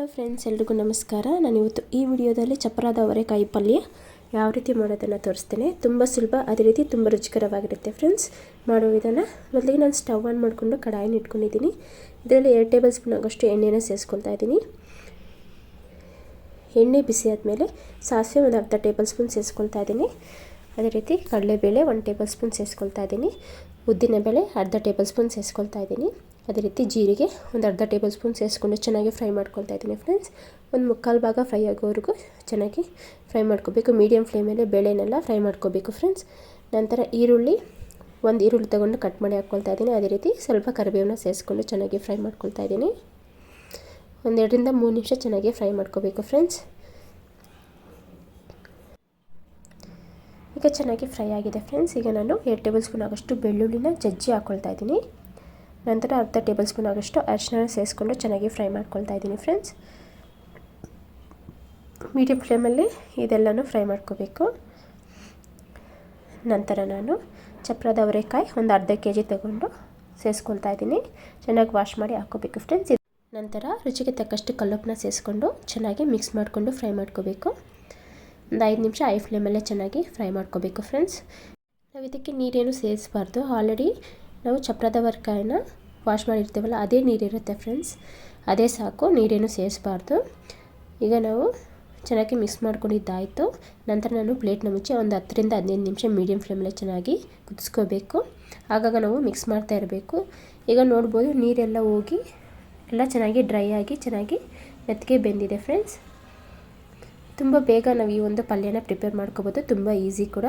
Hello friends, ಎಲ್ರಿಗೂ ನಮಸ್ಕಾರ. ನಾನು ಇವತ್ತು ಈ ವಿಡಿಯೋದಲ್ಲಿ ಚಪ್ಪರಾದ ಅವರೆಕಾಯಿ ಪಲ್ಯ ಯಾವ ರೀತಿ ಮಾಡೋದನ್ನು ತೋರಿಸ್ತೇನೆ. ತುಂಬ ಸುಲಭ, ಅದೇ ರೀತಿ ತುಂಬ ರುಚಿಕರವಾಗಿರುತ್ತೆ ಫ್ರೆಂಡ್ಸ್. ಮಾಡೋ ವಿಧಾನ, ಮೊದಲಿಗೆ ನಾನು ಸ್ಟವ್ ಆನ್ ಮಾಡಿಕೊಂಡು ಕಡಾಯಿನ ಇಟ್ಕೊಂಡಿದ್ದೀನಿ. ಇದರಲ್ಲಿ ಎರಡು ಟೇಬಲ್ ಸ್ಪೂನ್ ಆಗೋಷ್ಟು ಎಣ್ಣೆನ ಸೇರಿಸ್ಕೊಳ್ತಾ ಇದ್ದೀನಿ. ಎಣ್ಣೆ ಬಿಸಿ ಆದಮೇಲೆ ಸಾಸಿವೆ ಒಂದು ಅರ್ಧ ಟೇಬಲ್ ಸ್ಪೂನ್ ಸೇರಿಸ್ಕೊಳ್ತಾ ಇದ್ದೀನಿ. ಅದೇ ರೀತಿ ಕಡಲೆಬೇಳೆ ಒಂದು ಟೇಬಲ್ ಸ್ಪೂನ್ ಸೇರಿಸ್ಕೊಳ್ತಾ ಇದ್ದೀನಿ. ಉದ್ದಿನ ಬೇಳೆ ಅರ್ಧ ಟೇಬಲ್ ಸ್ಪೂನ್ ಸೇರಿಸ್ಕೊಳ್ತಾ ಇದ್ದೀನಿ. ಅದೇ ರೀತಿ ಜೀರಿಗೆ ಒಂದು ಅರ್ಧ ಟೇಬಲ್ ಸ್ಪೂನ್ ಸೇರಿಸ್ಕೊಂಡು ಚೆನ್ನಾಗಿ ಫ್ರೈ ಮಾಡ್ಕೊಳ್ತಾ ಇದ್ದೀನಿ ಫ್ರೆಂಡ್ಸ್. ಒಂದು ಮುಕ್ಕಾಲು ಭಾಗ ಫ್ರೈ ಆಗೋವರೆಗೂ ಚೆನ್ನಾಗಿ ಫ್ರೈ ಮಾಡ್ಕೋಬೇಕು. ಮೀಡಿಯಮ್ ಫ್ಲೇಮಲ್ಲಿ ಬೇಳೆನೆಲ್ಲ ಫ್ರೈ ಮಾಡ್ಕೋಬೇಕು ಫ್ರೆಂಡ್ಸ್. ನಂತರ ಈರುಳ್ಳಿ ಒಂದು ಈರುಳ್ಳಿ ತೊಗೊಂಡು ಕಟ್ ಮಾಡಿ ಹಾಕ್ಕೊಳ್ತಾ ಇದ್ದೀನಿ. ಅದೇ ರೀತಿ ಸ್ವಲ್ಪ ಕರಿಬೇವನ್ನ ಸೇರಿಸ್ಕೊಂಡು ಚೆನ್ನಾಗಿ ಫ್ರೈ ಮಾಡ್ಕೊಳ್ತಾ ಇದ್ದೀನಿ. ಒಂದೆರಡರಿಂದ ಮೂರು ನಿಮಿಷ ಚೆನ್ನಾಗಿ ಫ್ರೈ ಮಾಡ್ಕೋಬೇಕು ಫ್ರೆಂಡ್ಸ್. ಈಗ ಚೆನ್ನಾಗಿ ಫ್ರೈ ಆಗಿದೆ ಫ್ರೆಂಡ್ಸ್. ಈಗ ನಾನು ಎರಡು ಟೇಬಲ್ ಸ್ಪೂನ್ ಆಗೋಷ್ಟು ಬೆಳ್ಳುಳ್ಳಿನ ಜಜ್ಜಿ ಹಾಕ್ಕೊಳ್ತಾ ಇದ್ದೀನಿ. ನಂತರ ಅರ್ಧ ಟೇಬಲ್ ಸ್ಪೂನ್ ಆಗೋಷ್ಟು ಅರಿಶಿನ ಸೇರಿಸ್ಕೊಂಡು ಚೆನ್ನಾಗಿ ಫ್ರೈ ಮಾಡ್ಕೊಳ್ತಾ ಇದ್ದೀನಿ ಫ್ರೆಂಡ್ಸ್. ಮೀಡಿಯಮ್ ಫ್ಲೇಮಲ್ಲಿ ಇದೆಲ್ಲನೂ ಫ್ರೈ ಮಾಡ್ಕೋಬೇಕು. ನಂತರ ನಾನು ಚಪ್ರದ ಅವರೆಕಾಯಿ ಒಂದು ಅರ್ಧ ಕೆ ಜಿ ತಗೊಂಡು ಸೇರಿಸ್ಕೊಳ್ತಾ ಇದ್ದೀನಿ. ಚೆನ್ನಾಗಿ ವಾಶ್ ಮಾಡಿ ಹಾಕೋಬೇಕು ಫ್ರೆಂಡ್ಸ್. ನಂತರ ರುಚಿಗೆ ತಕ್ಕಷ್ಟು ಕಲ್ಲುಪ್ಪನ್ನ ಸೇರಿಸ್ಕೊಂಡು ಚೆನ್ನಾಗಿ ಮಿಕ್ಸ್ ಮಾಡಿಕೊಂಡು ಫ್ರೈ ಮಾಡ್ಕೋಬೇಕು. ಒಂದು ಐದು ನಿಮಿಷ ಐ ಫ್ಲೇಮಲ್ಲೇ ಚೆನ್ನಾಗಿ ಫ್ರೈ ಮಾಡ್ಕೋಬೇಕು ಫ್ರೆಂಡ್ಸ್. ನಾವು ಇದಕ್ಕೆ ನೀರೇನು ಸೇರಿಸಬಾರ್ದು. ಆಲ್ರೆಡಿ ನಾವು ಚಪ್ರದ ವರ್ಕಾಯನ್ನ ವಾಶ್ ಮಾಡಿರ್ತೀವಲ್ಲ, ಅದೇ ನೀರಿರುತ್ತೆ ಫ್ರೆಂಡ್ಸ್. ಅದೇ ಸಾಕು, ನೀರೇನು ಸೇರಿಸಬಾರ್ದು. ಈಗ ನಾವು ಚೆನ್ನಾಗಿ ಮಿಕ್ಸ್ ಮಾಡ್ಕೊಂಡಿದ್ದಾಯಿತು. ನಂತರ ನಾನು ಪ್ಲೇಟ್ನ ಮುಚ್ಚಿ ಒಂದು ಹತ್ತರಿಂದ ಹದಿನೈದು ನಿಮಿಷ ಮೀಡಿಯಮ್ ಫ್ಲೇಮಲ್ಲೇ ಚೆನ್ನಾಗಿ ಕುದಿಸ್ಕೋಬೇಕು. ಆಗಾಗ ನಾವು ಮಿಕ್ಸ್ ಮಾಡ್ತಾ ಇರಬೇಕು. ಈಗ ನೋಡ್ಬೋದು ನೀರೆಲ್ಲ ಹೋಗಿ ಎಲ್ಲ ಚೆನ್ನಾಗಿ ಡ್ರೈ ಆಗಿ ಚೆನ್ನಾಗಿ ಮೆತ್ತಿಗೆ ಬೆಂದಿದೆ ಫ್ರೆಂಡ್ಸ್. ತುಂಬ ಬೇಗ ನಾವು ಈ ಒಂದು ಪಲ್ಯನ ಪ್ರಿಪೇರ್ ಮಾಡ್ಕೋಬೋದು, ತುಂಬ ಈಸಿ ಕೂಡ.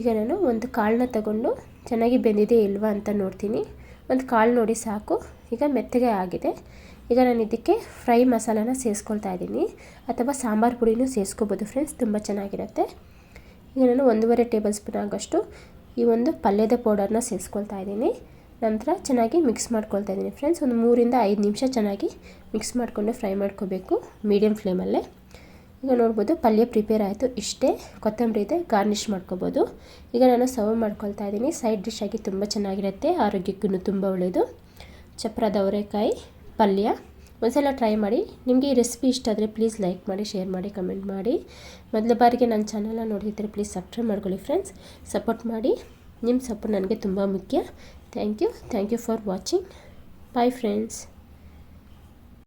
ಈಗ ನಾನು ಒಂದು ಕಾಳನ್ನ ತಗೊಂಡು ಚೆನ್ನಾಗಿ ಬೆಂದಿದೆ ಇಲ್ವಾ ಅಂತ ನೋಡ್ತೀನಿ. ಒಂದು ಕಾಳು ನೋಡಿ ಸಾಕು. ಈಗ ಮೆತ್ತಗೆ ಆಗಿದೆ. ಈಗ ನಾನು ಇದಕ್ಕೆ ಫ್ರೈ ಮಸಾಲಾನ ಸೇರಿಸ್ಕೊಳ್ತಾ ಇದ್ದೀನಿ. ಅಥವಾ ಸಾಂಬಾರು ಪುಡಿನೂ ಸೇರಿಸ್ಕೋಬೋದು ಫ್ರೆಂಡ್ಸ್. ತುಂಬ ಚೆನ್ನಾಗಿರುತ್ತೆ. ಈಗ ನಾನು ಒಂದೂವರೆ ಟೇಬಲ್ ಸ್ಪೂನ್ ಆಗೋಷ್ಟು ಈ ಒಂದು ಪಲ್ಯದ ಪೌಡರ್ನ ಸೇರಿಸ್ಕೊಳ್ತಾ ಇದ್ದೀನಿ. ನಂತರ ಚೆನ್ನಾಗಿ ಮಿಕ್ಸ್ ಮಾಡ್ಕೊಳ್ತಾ ಇದ್ದೀನಿ ಫ್ರೆಂಡ್ಸ್. ಒಂದು ಮೂರಿಂದ ಐದು ನಿಮಿಷ ಚೆನ್ನಾಗಿ ಮಿಕ್ಸ್ ಮಾಡಿಕೊಂಡು ಫ್ರೈ ಮಾಡ್ಕೋಬೇಕು ಮೀಡಿಯಮ್ ಫ್ಲೇಮಲ್ಲೇ. ಈಗ ನೋಡ್ಬೋದು ಪಲ್ಯ ಪ್ರಿಪೇರ್ ಆಯಿತು. ಇಷ್ಟೇ ಕೊತ್ತಂಬರಿ ಇದೆ ಗಾರ್ನಿಷ್ ಮಾಡ್ಕೋಬೋದು. ಈಗ ನಾನು ಸರ್ವ್ ಮಾಡ್ಕೊಳ್ತಾ ಇದ್ದೀನಿ. ಸೈಡ್ ಡಿಶ್ ಆಗಿ ತುಂಬ ಚೆನ್ನಾಗಿರುತ್ತೆ ಆರೋಗ್ಯಕ್ಕೂ ತುಂಬ ಒಳ್ಳೆಯದು ಚಪ್ರದ ಅವರೆಕಾಯಿ, ಪಲ್ಯ. ಒಂದ್ಸಲ ಟ್ರೈ ಮಾಡಿ. ನಿಮಗೆ ಈ ರೆಸಿಪಿ ಇಷ್ಟ ಆದರೆ ಪ್ಲೀಸ್ ಲೈಕ್ ಮಾಡಿ ಶೇರ್ ಮಾಡಿ ಕಮೆಂಟ್ ಮಾಡಿ. ಮೊದಲ ಬಾರಿಗೆ ನನ್ನ ಚಾನಲ್ನ ನೋಡಿದರೆ ಪ್ಲೀಸ್ ಸಬ್ಸ್ಕ್ರೈಬ್ ಮಾಡ್ಕೊಳ್ಳಿ ಫ್ರೆಂಡ್ಸ್ ಸಪೋರ್ಟ್ ಮಾಡಿ. ನಿಮ್ಮ ಸಪೋರ್ಟ್ ನನಗೆ ತುಂಬ ಮುಖ್ಯ. Thank you thank you for watching bye friends